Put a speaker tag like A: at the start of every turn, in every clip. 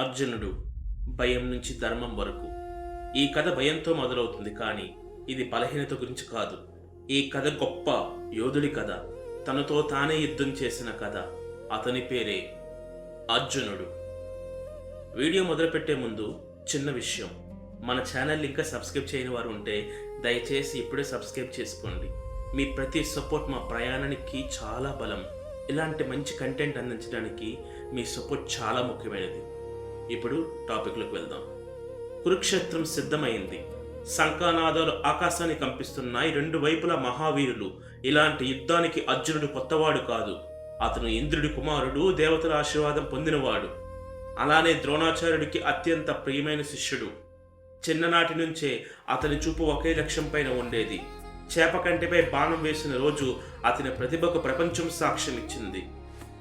A: అర్జునుడు భయం నుంచి ధర్మం వరకు. ఈ కథ భయంతో మొదలవుతుంది కానీ ఇది బలహీనత గురించి కాదు. ఈ కథ గొప్ప యోధుడి కథ. తనతో తానే యుద్ధం చేసిన కథ. అతని పేరే అర్జునుడు. వీడియో మొదలుపెట్టే ముందు చిన్న విషయం. మన ఛానల్ ఇంకా సబ్స్క్రైబ్ చేయని వారు ఉంటే దయచేసి ఇప్పుడే సబ్స్క్రైబ్ చేసుకోండి. మీ ప్రతి సపోర్ట్ మా ప్రయాణానికి చాలా బలం. ఇలాంటి మంచి కంటెంట్ అందించడానికి మీ సపోర్ట్ చాలా ముఖ్యమైనది. ఇప్పుడు టాపిక్లోకి వెళ్దాం. కురుక్షేత్రం సిద్ధమైంది. శంఖానాదాలు ఆకాశాన్ని కంపిస్తున్నాయి రెండు వైపులా మహావీరులు. ఇలాంటి యుద్ధానికి అర్జునుడు కొత్తవాడు కాదు. అతను ఇంద్రుడి కుమారుడు దేవతల ఆశీర్వాదం పొందినవాడు. అలానే ద్రోణాచార్యుడికి అత్యంత ప్రియమైన శిష్యుడు. చిన్ననాటి నుంచే అతని చూపు ఒకే లక్ష్యం పైన ఉండేది. చేప కంటిపై బాణం వేసిన రోజు అతని ప్రతిభకు ప్రపంచం సాక్ష్యం ఇచ్చింది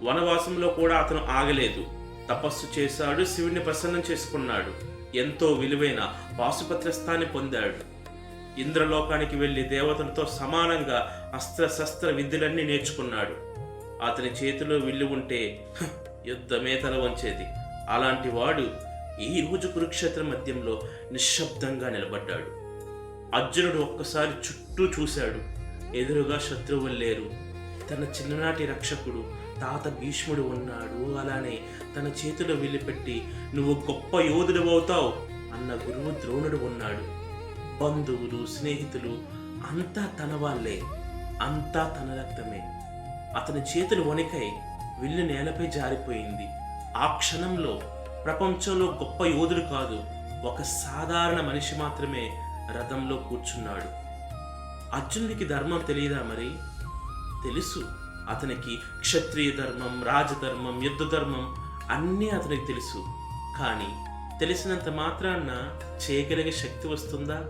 A: వనవాసంలో కూడా అతను ఆగలేదు. తపస్సు చేశాడు శివుణ్ణి ప్రసన్నం చేసుకున్నాడు. ఎంతో విలువైన పాశుపత్రస్థాన్ని పొందాడు. ఇంద్రలోకానికి వెళ్ళి దేవతలతో సమానంగా అస్త్ర శస్త్ర విద్యలన్నీ నేర్చుకున్నాడు. అతని చేతిలో విల్లు ఉంటే యుద్ధమే తల వంచేది. అలాంటి వాడు ఈ రోజు కురుక్షేత్ర మధ్యంలో నిశ్శబ్దంగా నిలబడ్డాడు. అర్జునుడు ఒక్కసారి చుట్టూ చూశాడు. ఎదురుగా శత్రువులు లేరు. తన చిన్ననాటి రక్షకుడు తాత భీష్ముడు ఉన్నాడు అలానే తన చేతిలో వెళ్ళిపెట్టి నువ్వు గొప్ప యోధుడు అవుతావు అన్న గురువు ద్రోణుడు ఉన్నాడు. బంధువులు స్నేహితులు అంతా తన వాళ్ళే. అంతా తన రక్తమే. అతని చేతులు వణికై విల్లు నేలపై జారిపోయింది. ఆ క్షణంలో ప్రపంచంలో గొప్ప యోధుడు కాదు ఒక సాధారణ మనిషి మాత్రమే రథంలో కూర్చున్నాడు. అర్జునుడికి ధర్మం తెలియదా మరి? తెలుసు. అతనికి క్షత్రియ ధర్మం రాజధర్మం యుద్ధ ధర్మం అన్నీ అతనికి తెలుసు. కానీ తెలిసినంత మాత్రాన చేయగలిగే శక్తి వస్తుందా?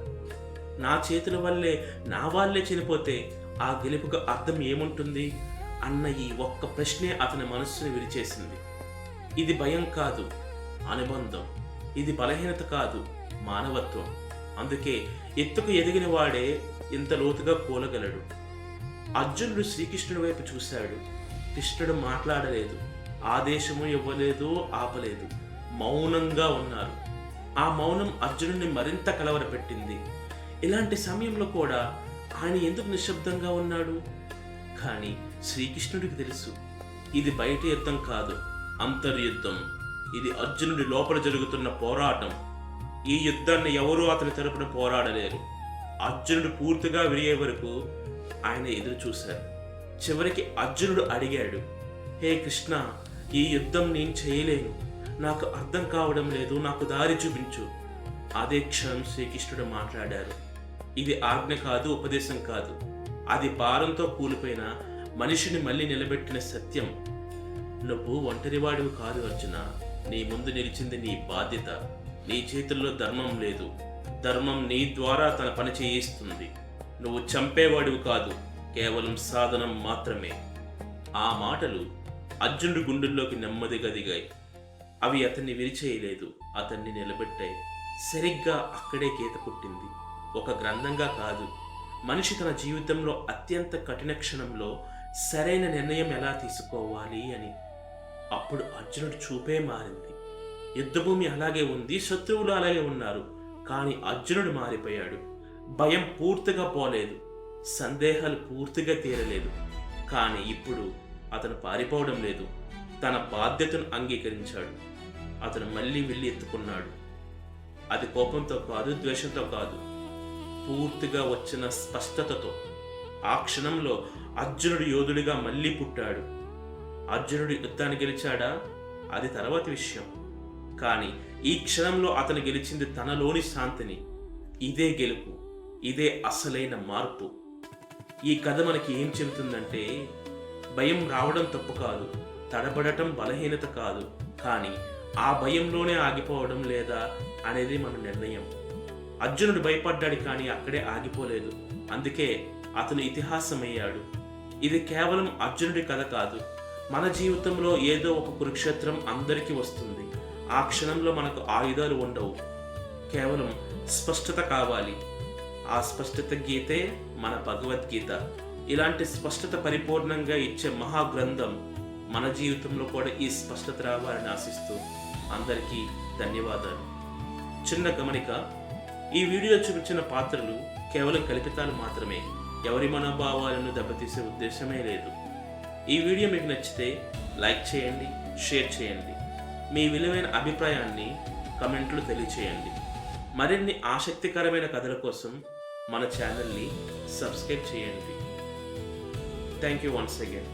A: నా చేతుల వల్లే నా వాళ్ళే చనిపోతే ఆ గెలుపుకు అర్థం ఏముంటుంది? అన్న ఈ ఒక్క ప్రశ్నే అతని మనస్సును విరిచేసింది. ఇది భయం కాదు అనుబంధం. ఇది బలహీనత కాదు మానవత్వం. అందుకే ఎత్తుకు ఎదిగిన వాడే ఇంత లోతుగా కూలగలడు. అర్జునుడు శ్రీకృష్ణుడి వైపు చూశాడు. కృష్ణుడు మాట్లాడలేదు. ఆదేశము ఇవ్వలేదు ఆపలేదు. మౌనంగా ఉన్నారు. ఆ మౌనం అర్జునుడిని మరింత కలవరపెట్టింది. ఇలాంటి సమయంలో కూడా ఆయన ఎందుకు నిశ్శబ్దంగా ఉన్నాడు? కానీ శ్రీకృష్ణుడికి తెలుసు. ఇది బయట యుద్ధం కాదు. అంతర్యుద్ధం. ఇది అర్జునుడి లోపల జరుగుతున్న పోరాటం. ఈ యుద్ధాన్ని ఎవరూ అతని తరపున పోరాడలేరు. అర్జునుడు పూర్తిగా విరిగే వరకు ఆయన ఎదురు చూశారు. చివరికి అర్జునుడు అడిగాడు హే కృష్ణ ఈ యుద్ధం నేను చేయలేను. నాకు అర్థం కావడం లేదు నాకు దారి చూపించు. అదే క్షణం శ్రీకృష్ణుడు మాట్లాడారు ఇది ఆజ్ఞ కాదు ఉపదేశం కాదు. అది భారంతో కూలిపోయిన మనిషిని మళ్ళీ నిలబెట్టిన సత్యం. నువ్వు ఒంటరివాడివి కాదు అర్జున. నీ ముందు నిలిచింది నీ బాధ్యత. నీ చేతుల్లో ధర్మం లేదు. ధర్మం నీ ద్వారా తన పని చేయిస్తుంది. నువ్వు చంపేవాడివి కాదు కేవలం సాధనం మాత్రమే. ఆ మాటలు అర్జునుడి గుండెల్లోకి నెమ్మదిగా దిగాయి. అవి అతన్ని విరిచేయలేదు అతన్ని నిలబెట్టాయి. సరిగ్గా అక్కడే గీత పుట్టింది. ఒక గ్రంథంగా కాదు మనిషి తన జీవితంలో అత్యంత కఠిన క్షణంలో సరైన నిర్ణయం ఎలా తీసుకోవాలి అని. అప్పుడు అర్జునుడు చూపే మారింది. యుద్ధభూమి అలాగే ఉంది శత్రువులు అలాగే ఉన్నారు కానీ అర్జునుడు మారిపోయాడు. భయం పూర్తిగా పోలేదు. సందేహాలు పూర్తిగా తీరలేదు. కానీ ఇప్పుడు అతను పారిపోవడం లేదు. తన బాధ్యతను అంగీకరించాడు. అతను మళ్ళీ వెళ్ళి ఎత్తుకున్నాడు. అది కోపంతో కాదు ద్వేషంతో కాదు. పూర్తిగా వచ్చిన స్పష్టతతో. ఆ క్షణంలో అర్జునుడు యోధుడిగా మళ్ళీ పుట్టాడు. అర్జునుడు యుద్ధాన్ని గెలిచాడా? అది తర్వాత విషయం. కానీ ఈ క్షణంలో అతను గెలిచింది తనలోని శాంతిని. ఇదే గెలుపు. ఇదే అసలైన మార్పు. ఈ కథ మనకి ఏం చెబుతుందంటే భయం రావడం తప్పు కాదు తడబడటం బలహీనత కాదు కానీ ఆ భయంలోనే ఆగిపోవడం లేదా అనేది మన నిర్ణయం. అర్జునుడు భయపడ్డాడు కానీ అక్కడే ఆగిపోలేదు. అందుకే అతను ఇతిహాసమయ్యాడు. ఇది కేవలం అర్జునుడి కథ కాదు. మన జీవితంలో ఏదో ఒక కురుక్షేత్రం అందరికీ వస్తుంది. ఆ క్షణంలో మనకు ఆయుధాలు ఉండవు. కేవలం స్పష్టత కావాలి. ఆ స్పష్టత గీతే మన భగవద్గీత. ఇలాంటి స్పష్టత పరిపూర్ణంగా ఇచ్చే మహాగ్రంథం మన జీవితంలో కూడా ఈ స్పష్టత రావాలని ఆశిస్తూ అందరికీ ధన్యవాదాలు. చిన్న గమనిక ఈ వీడియో చూపించిన పాత్రలు కేవలం కల్పితాలు మాత్రమే. ఎవరి మనోభావాలను దెబ్బతీసే ఉద్దేశమే లేదు. ఈ వీడియో మీకు నచ్చితే లైక్ చేయండి షేర్ చేయండి. మీ విలువైన అభిప్రాయాన్ని కమెంట్లు తెలియచేయండి. మరిన్ని ఆసక్తికరమైన కథల కోసం మన ఛానల్ని సబ్స్క్రైబ్ చేయండి. Thank you once again